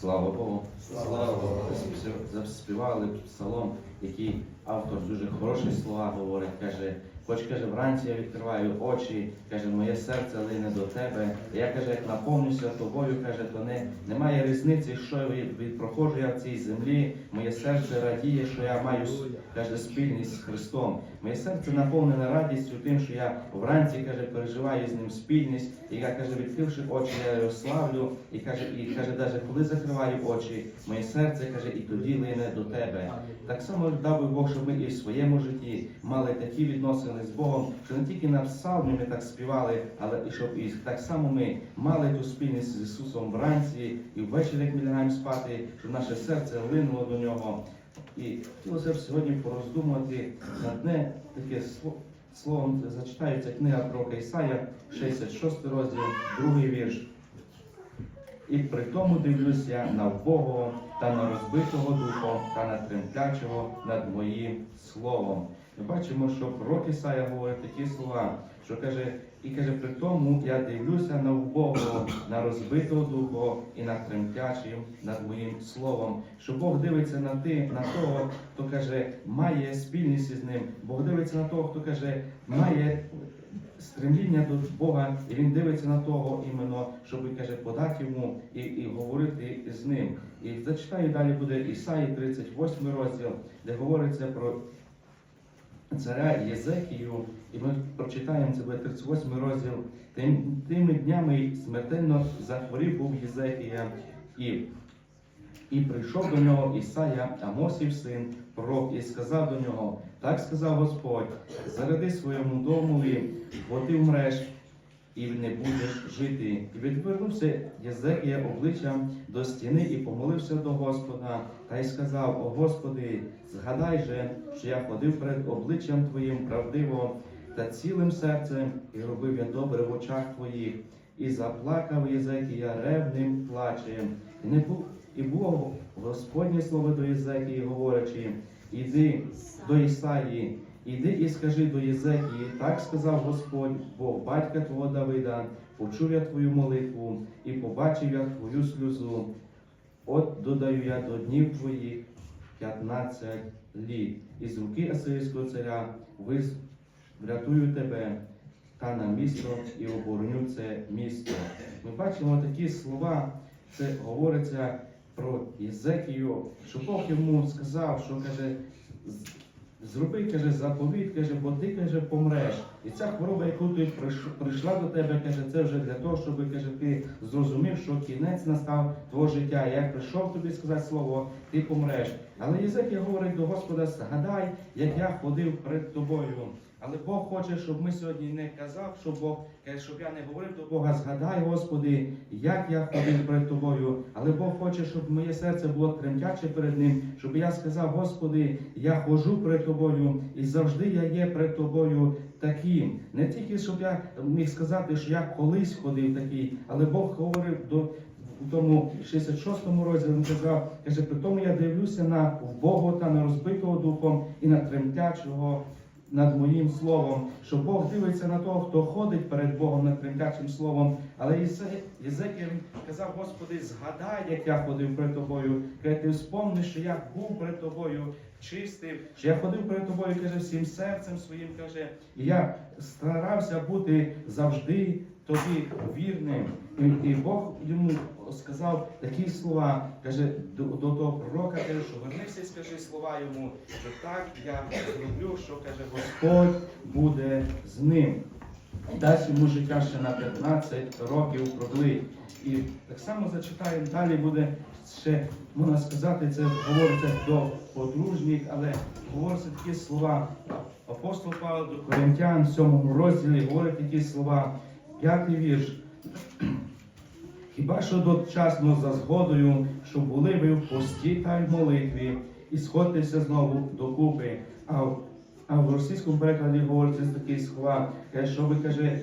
Слава Богу. Слава Богу. Заспівали псалом, який автор дуже хороші слова говорить. Каже, хоч каже, вранці я відкриваю очі, каже, моє серце лине до тебе. Я каже, як наповнюся тобою, каже, то не, немає різниці, що я від, проходжу я в цій землі. Моє серце радіє, що я маю каже, спільність з Христом. Моє серце наповнене радістю тим, що я вранці каже, переживаю з ним спільність. І я каже, відкривши очі, я його славлю. І каже, і каже, навіть коли закриваю очі, моє серце каже, і тоді лине до тебе. Так само дав би Бог, щоб ми і в своєму житті мали такі відносини з Богом, що не тільки на псалмі ми так співали, але і щоб і так само ми мали ту спільність з Ісусом вранці і ввечері, як ми лягаємо спати, щоб наше серце линуло до нього. І хотілося б сьогодні пороздумувати на одне таке сло- словом, зачитається книга про Ісая, 66 розділ, другий вірш. І при тому дивлюсь я на вбогого та на розбитого духом та на тремтячого над моїм словом. Ми бачимо, що пророк Ісая говорить такі слова, що каже, і каже, при тому я дивлюся на вбогого, на розбитого духу і на тремтячим над моїм словом. Що Бог дивиться на ти, на того, хто каже, має спільність із ним. Бог дивиться на того, хто каже, має стремління до Бога, і він дивиться на того іменно, щоб каже, подати йому і, і говорити з ним. І зачитаю далі буде Ісаї 38 розділ, де говориться про царя Єзекію, і ми прочитаємо це буде 38 розділ. Тим, тими днями смертельно захворів був Єзекія, і і прийшов до нього Ісая, Амосів син, пророк, і сказав до нього: Так сказав Господь, заради своєму домові, бо ти вмреш і не будеш жити. І відвернувся Єзекія обличчям до стіни і помолився до Господа, та й сказав: О Господи, згадай же, що я ходив перед обличчям Твоїм правдиво та цілим серцем, і робив я добре в очах Твоїх. І заплакав Єзекія ревним плачем. І не був і було Господнє слово до Єзекії, говорячи, іди до Ісаї, іди і скажи до Єзекії, так сказав Господь, Бог батька твого Давида, почув я твою молитву і побачив я твою сльозу. От додаю я до днів твоїх 15 літ. Із руки Асирійського царя врятую тебе та на місто і обороню це місто. Ми бачимо такі слова, це говориться про Єзекію, що Бог йому сказав, що каже, зроби, каже, заповідь, каже, бо ти каже, помреш. І ця хвороба, яку ти прийшла до тебе, каже, це вже для того, щоб каже, ти зрозумів, що кінець настав твого життя. Я прийшов тобі сказати слово, ти помреш. Але Єзекія говорить до Господа, згадай, як я ходив перед тобою. Але Бог хоче, щоб ми сьогодні не казав, що Бог щоб я не говорив до Бога, згадай, Господи, як я ходив перед тобою. Але Бог хоче, щоб моє серце було тремтяче перед Ним, щоб я сказав, Господи, я ходжу перед тобою, і завжди я є перед тобою таким. Не тільки щоб я міг сказати, що я колись ходив такий, але Бог говорив до. У тому 66-му розділі він казав, каже, при тому я дивлюся на вбогого та на розбитого духом і на тремтячого над моїм словом, що Бог дивиться на того, хто ходить перед Богом над тремтячим словом. Але Єзе- казав, Господи, згадай, як я ходив перед тобою. Каже, ти вспомни, що я був перед тобою чистим, що я ходив перед тобою, каже, всім серцем своїм, каже, і я старався бути завжди тобі вірним. І Бог йому сказав такі слова, каже, до, до того пророка, каже, що вернися і скажи слова йому, що так я зроблю, що каже, Господь буде з ним. Дасть йому життя ще на 15 років продлить. І так само зачитаємо, далі буде ще, можна сказати, це говориться до подружніх, але говориться такі слова. Апостол Павло до Коринтян в 7 розділі говорить такі слова, п'ятий вірш. Хіба що дочасно за згодою, що були ви в пості та й молитві, і сходьтеся знову докупи. А, в- а в російському перекладі говориться слова, каже, що ви каже,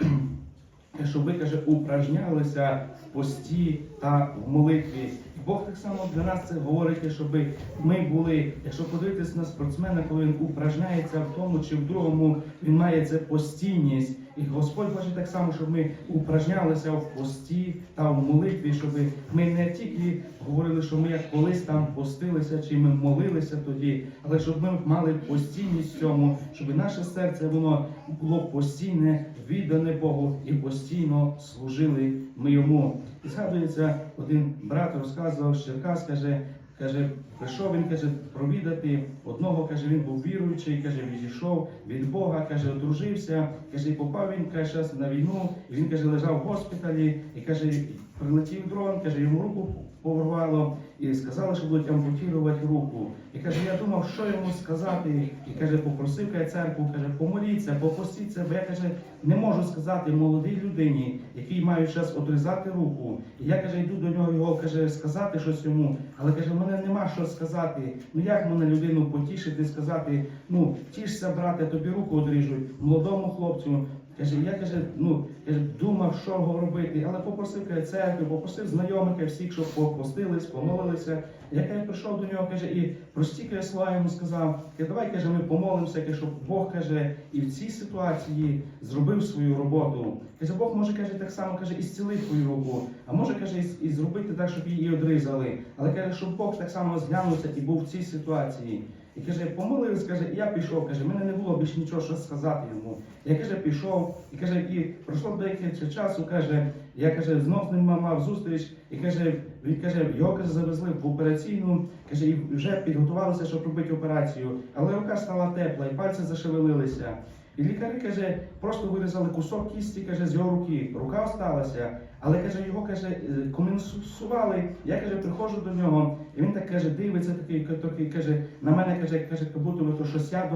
що ви каже, упражнялися в пості та в молитві. Бог так само для нас це говорить, щоб ми були, якщо подивитися на спортсмена, коли він упражняється в тому чи в другому, він має це постійність. І Господь хоче так само, щоб ми упражнялися в пості та в молитві, щоб ми не тільки говорили, що ми як колись там постилися, чи ми молилися тоді, але щоб ми мали постійність в цьому, щоб наше серце воно було постійне, віддане Богу і постійно служили ми йому. І згадується, один брат розказував, Черкас, каже, каже, прийшов він каже, провідати одного, каже, він був віруючий, каже, відійшов від Бога, каже, одружився, каже, і попав він каже, на війну, і він каже, лежав в госпіталі, і каже, прилетів дрон, каже, йому руку порвало, і сказали, що будуть ампутувати руку. І каже, я думав, що йому сказати. І каже, попросив каже, церкву, каже, помоліться, попустіться, бо я каже, не можу сказати молодій людині, який має час одрізати руку. І я каже, йду до нього його каже, сказати щось йому, але каже, в мене нема що сказати. Ну як мене людину потішити, сказати, ну тішся, брате, тобі руку одріжуть, молодому хлопцю. Каже, я каже, ну каже, думав, що робити, але попросив каже, церкви, попросив знайомих каже, всіх, щоб попостились, помолилися. Я каже, прийшов до нього, каже, і прості каже, слова йому сказав, каже, давай каже, ми помолимося, каже, щоб Бог каже, і в цій ситуації зробив свою роботу. Каже, Бог може каже, так само каже, і зцілити твою руку, а може каже, і, зробити так, щоб її одрізали. Але каже, щоб Бог так само зглянувся і був в цій ситуації. І каже, помолився, каже, і я пішов, каже, мене не було більше нічого що сказати йому. Я каже, пішов, і каже, і пройшло деякий часу, каже, я каже, знов з ним мав зустріч, і каже, він каже, його каже, завезли в операційну, каже, і вже підготувалися, щоб робити операцію. Але рука стала тепла, і пальці зашевелилися. І лікарі каже, просто вирізали кусок кісті, каже, з його руки. Рука осталася, але каже, його каже, е, комунсували. Я каже, приходжу до нього, і він так каже, дивиться такий, такий каже, на мене каже, каже, як будто то щось я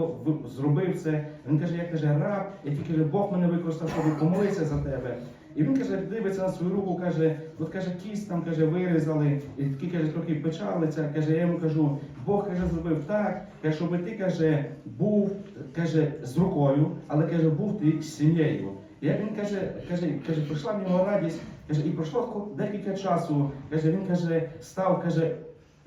зробив це. Він каже, я каже, раб, який каже, Бог мене використав, щоб помолитися за тебе. І він каже, дивиться на свою руку, каже, от каже, кість там каже, вирізали, і такі каже, трохи печалиться. Каже, я йому кажу, Бог каже, зробив так, каже, щоб ти каже, був каже, з рукою, але каже, був ти з сім'єю. Як він каже, каже, каже, прийшла в нього радість, каже, і пройшло декілька часу. Каже, він каже, став, каже,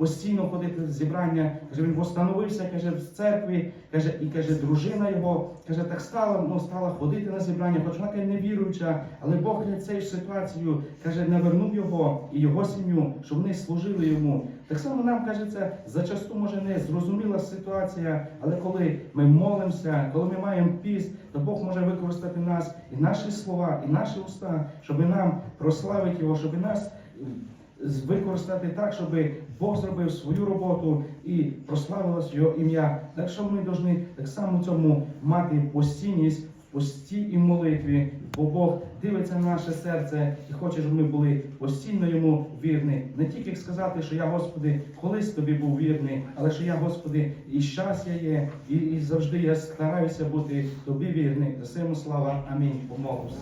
постійно ходити в зібрання. Каже, він встановився, каже, в церкві, каже, і каже, дружина його, каже, так стала, ну, стала ходити на зібрання, хоч вона каже, не віруюча, але Бог каже, цією ситуацією каже, навернув його і його сім'ю, щоб вони служили йому. Так само нам кажеться, зачасту може не зрозуміла ситуація, але коли ми молимося, коли ми маємо піст, то Бог може використати нас і наші слова, і наші уста, щоб нам прославити його, щоб нас використати так, щоб Бог зробив свою роботу і прославилось його ім'я. Так що ми повинні так само цьому мати постійність в пості і молитві, бо Бог дивиться на наше серце і хоче, щоб ми були постійно йому вірні. Не тільки сказати, що я, Господи, колись тобі був вірний, але що я, Господи, і щас я є, і, і завжди я стараюся бути тобі вірний. За всьому слава. Амінь. Помолимося.